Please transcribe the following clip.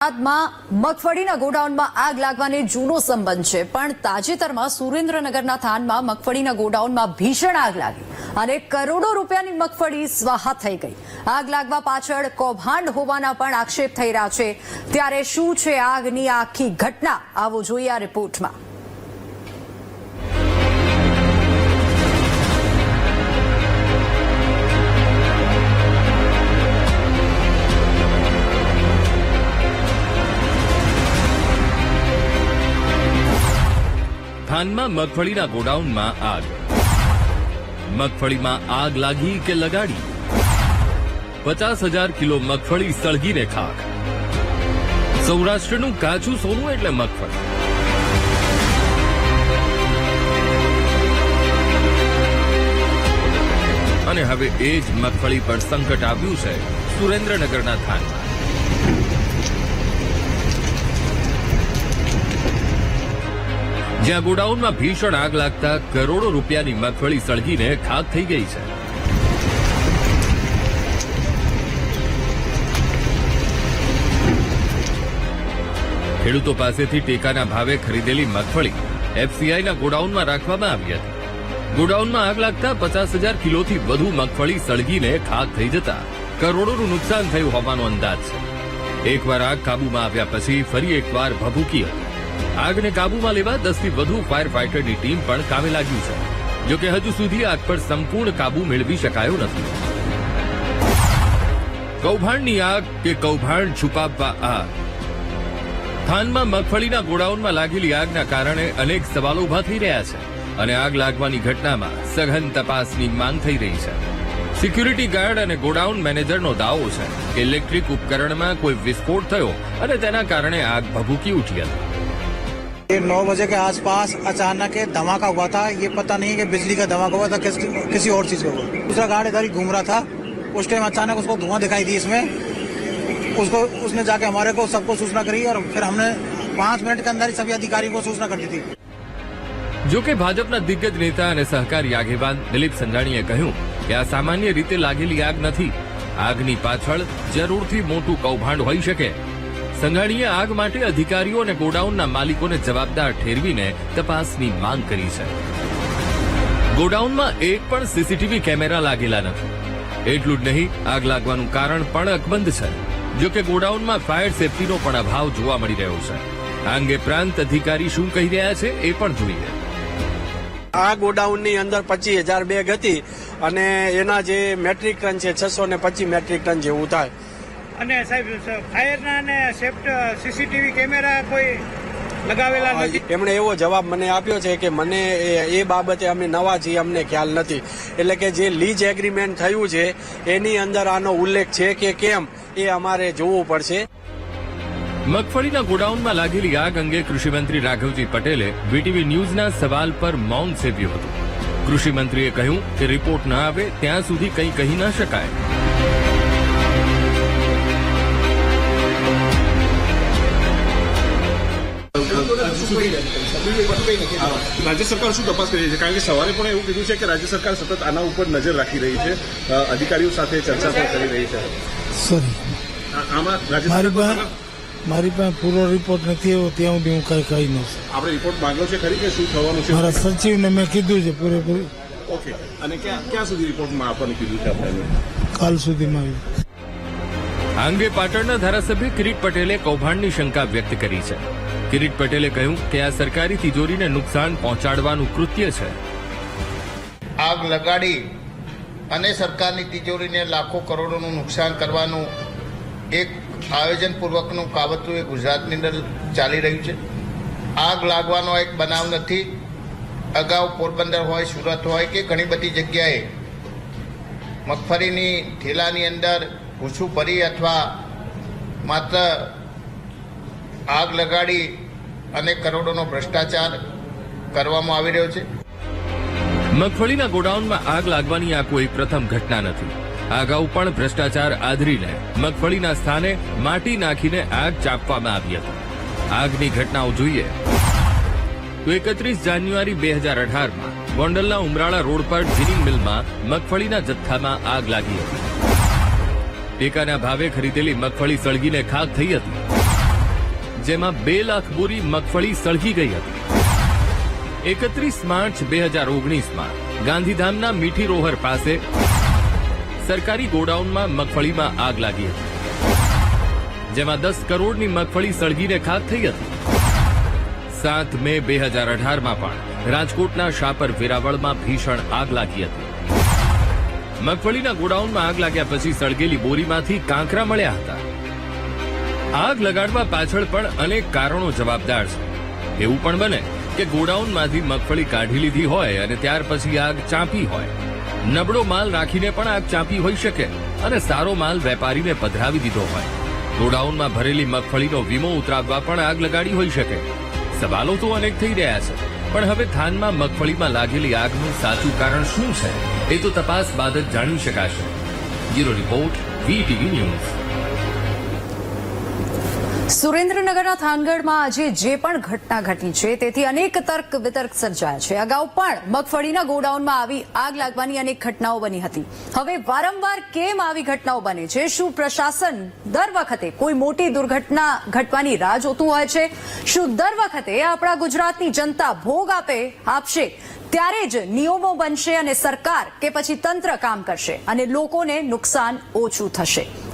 અમદાવાદમાં મગફળીના ગોડાઉનમાં આગ લાગવાને જૂનો સંબંધ છે. પણ તાજેતરમાં સુરેન્દ્રનગરના થાનમાં મગફળીના ગોડાઉનમાં ભીષણ આગ લાગી અને કરોડો રૂપિયાની મગફળી સ્વાહા થઈ ગઈ. આગ લાગવા પાછળ કૌભાંડ હોવાના પણ આક્ષેપ થઈ રહ્યા છે. ત્યારે શું છે આગની આખી ઘટના? આવો જોઈએ આ રિપોર્ટમાં. થાનમાં મગફળીના ગોડાઉનમાં આગ. મગફળીમાં આગ લાગી કે લગાડી? પચાસ હજાર કિલો મગફળી સળગીને ખાક. સૌરાષ્ટ્રનું કાચું સોનું એટલે મગફળી. અને હવે એ જ મગફળી પર સંકટ આવ્યું છે સુરેન્દ્રનગરના થાનમાં જ્યાં ગોડાઉનમાં ભીષણ આગ લાગતા કરોડો રૂપિયાની મગફળી સળગીને ખાક થઈ ગઈ છે. ખેડૂતો પાસેથી ટેકાના ભાવે ખરીદેલી મગફળી એફસીઆઈના ગોડાઉનમાં રાખવામાં આવી હતી. ગોડાઉનમાં આગ લાગતા પચાસ હજાર કિલોથી વધુ મગફળી સળગીને ખાક થઈ જતા કરોડોનું નુકસાન થયું હોવાનો અંદાજ છે. એકવાર આગ કાબૂમાં આવ્યા પછી ફરી એકવાર ભભૂકી હતી. આગને કાબૂમાં લેવા દસથી વધુ ફાયર ફાઈટરની ટીમ પણ કામે લાગી છે. જોકે હજુ સુધી આગ પર સંપૂર્ણ કાબુ મેળવી શકાયો નથી. કૌભાંડની આગ કે કૌભાંડ છુપાવવા આગ. થાનમાં મગફળીના ગોડાઉનમાં લાગેલી આગના કારણે અનેક સવાલો ઊભા થઈ રહ્યા છે અને આગ લાગવાની ઘટનામાં સઘન તપાસની માંગ થઈ રહી છે. સિક્યુરિટી ગાર્ડ અને ગોડાઉન મેનેજરનો દાવો છે કે ઇલેક્ટ્રિક ઉપકરણમાં કોઈ વિસ્ફોટ થયો અને તેના કારણે આગ ભભૂકી ઉઠી હતી. ये नौ बजे के आसपास अचानक एक धमाका हुआ था ये पता नहीं कि बिजली का धमाका हुआ था किस, किसी और चीज का हुआ दूसरा गार्ड इधर ही घूम रहा था उस टाइम अचानक उसको धुआं दिखाई दी इसमें उसको उसने जाके हमारे को सबको सूचना करी और फिर हमने पाँच मिनट के अंदर ही सभी अधिकारियों को सूचना कर दी थी જો કે ભાજપના દિગ્ગજ નેતા અને સહકારી આગેવાન દિલીપ સંઘાણીએ કહ્યું કે આ સામાન્ય રીતે લાગેલી આગ નથી આગની પાછળ જરૂરથી મોટું કૌભાંડ હોઈ શકે સંઘાણીએ આગ માટે અધિકારીઓ અને ગોડાઉનના માલિકોને જવાબદાર ઠેરવીને તપાસની માંગ કરી છે. ગોડાઉનમાં એક પણ સીસીટીવી કેમેરા લાગેલા નથી. એટલું જ નહીં, આગ લાગવાનું કારણ પણ અકબંધ છે. જો કે ગોડાઉનમાં ફાયર સેફટીનો પણ અભાવ જોવા મળી રહ્યો છે. આ અંગે પ્રાંત અધિકારી શું કહી રહ્યા છે એ પણ જોઈએ. આ ગોડાઉનની અંદર પચીસ હજાર બેગ હતી અને એના જે મેટ્રિક ટન છે, છસો ને પચીસ મેટ્રિક ટન જેવું થાય. અને સાહેબ ફાયરના અને સેફ્ટ સીસીટીવી કેમેરા કોઈ લગાવેલા નથી? એમણે એવો જવાબ મને આપ્યો છે કે મને એ- એ બાબતે અમે નવા છીએ અમને ખ્યાલ નથી. એટલે કે જે લીજ એગ્રીમેન્ટ થયું છે એની અંદર આનો ઉલ્લેખ છે કે કેમ એ અમારે જોવું પડશે. મગફળીના ગોડાઉનમાં લાગેલી આગ અંગે કૃષિમંત્રી રાઘવજી પટેલે વીટીવી ન્યૂઝના સવાલ પર મૌન સેવ્યું હતું. કૃષિમંત્રીએ કહ્યું કે રિપોર્ટ ન આવે ત્યાં સુધી કંઈ કહી ન શકાય. રાજ્ય સરકાર શું તપાસ કરી રહી છે? કારણ કે સવારે પણ એવું કીધું છે કે રાજ્ય સરકાર સતત આના ઉપર નજર રાખી રહી છે. અધિકારીઓ સાથે ચર્ચા પણ કરી રહી છે. સોરી આમાં મારી પાસે મારી પાસે પૂરો રિપોર્ટ નથી એવો ત્યાં સુધી હું કઈ કહી ન આપણે રિપોર્ટ માંગ્યો છે ખરી કે શું થવાનું છે? મારા સચિવને મેં કીધું છે પૂરેપૂરી. ઓકે અને ક્યાં ક્યાં સુધી રિપોર્ટમાં આપવાનું કીધું છે આપણે? કાલ સુધીમાં. આવી આ અંગે પાટણના ધારાસભ્ય કિરીટ પટેલે કૌભાંડની શંકા વ્યક્ત કરી છે. કિરીટ પટેલે કહ્યું કે આ સરકારી તિજોરીને નુકસાન પહોંચાડવાનું કૃત્ય છે. આગ લગાડી અને સરકારની તિજોરીને લાખો કરોડોનું નુકસાન કરવાનું એક આયોજનપૂર્વકનું કાવતરું એ ગુજરાતની અંદર ચાલી રહ્યું છે. આગ લાગવાનો એક બનાવ નથી. અગાઉ પોરબંદર હોય, સુરત હોય કે ઘણી બધી જગ્યાએ મગફળીની ઠેલાની અંદર ભૂસું ભરી અથવા માત્ર આગ લગાડી અને કરોડોનો ભ્રષ્ટાચાર કરવામાં આવી રહ્યો છે? મગફળીના ગોડાઉનમાં આગ લાગવાની આ કોઈ પ્રથમ ઘટના નથી. આ અગાઉ પણ ભ્રષ્ટાચાર આદરીને મગફળીના સ્થાને માટી નાખીને આગ ચાપવામાં આવી હતી. આગની ઘટનાઓ જોઈએ. તો એકત્રીસ જાન્યુઆરી બે હજાર અઢારમાં ગોંડલના ઉમરાળા રોડ પર જીનિંગ મિલમાં મગફળીના જથ્થામાં આગ લાગી હતી. ટેકાના ભાવે ખરીદેલી મગફળી સળગીને ખાક થઈ હતી, જેમાં બે લાખ બોરી મગફળી સળગી ગઈ હતી. એકત્રીસ માર્ચ બે હજાર ઓગણીસમાં ગાંધીધામના મીઠી રોહર પાસે સરકારી ગોડાઉનમાં મગફળીમાં આગ લાગી હતી, જેમાં દસ કરોડની મગફળી સળગીને ખાક થઈ હતી. સાત મે બે હજાર અઢારમાં પણ રાજકોટના શાપર વેરાવળમાં ભીષણ આગ લાગી હતી. મગફળીના ગોડાઉનમાં આગ લાગ્યા પછી સળગેલી બોરીમાંથી કાંકરા મળ્યા હતા. આગ લગાડવા પાછળ પણ અનેક કારણો જવાબદાર છે. એવું પણ બને કે ગોડાઉનમાંથી મગફળી કાઢી લીધી હોય અને ત્યાર પછી આગ ચાંપી હોય. નબળો માલ રાખીને પણ આગ ચાંપી હોઈ શકે અને સારો માલ વેપારીને પધરાવી દીધો હોય. ગોડાઉનમાં ભરેલી મગફળીનો વીમો ઉતરાવવા પણ આગ લગાડી હોઈ શકે. સવાલો તો અનેક થઈ રહ્યા છે. પણ હવે થાનમાં મગફળીમાં લાગેલી આગનું સાચું કારણ શું છે? એ તો તપાસ બાદ જ જાણી શકાશે. Bureau report, VTV news. સુરેન્દ્રનગરના થાનગઢમાં આજે જે પણ ઘટના ઘટી છે, તેથી અનેક તર્ક વિતર્ક સર્જાયા છે. અગાઉ પણ મગફળીના ગોડાઉનમાં આવી આગ લાગવાની અનેક ઘટનાઓ બની હતી. હવે વારંવાર કેમ આવી ઘટનાઓ બને છે? શું પ્રશાસન દર વખતે કોઈ મોટી દુર્ઘટના ઘટવાની રાહ જોતું હોય છે? શું દર વખતે આપણા ગુજરાતની જનતા ભોગ આપે, આપશે? ત્યારે જ નિયમો બનશે અને સરકાર કે પછી તંત્ર કામ કરશે અને લોકોને નુકસાન ઓછું થશે.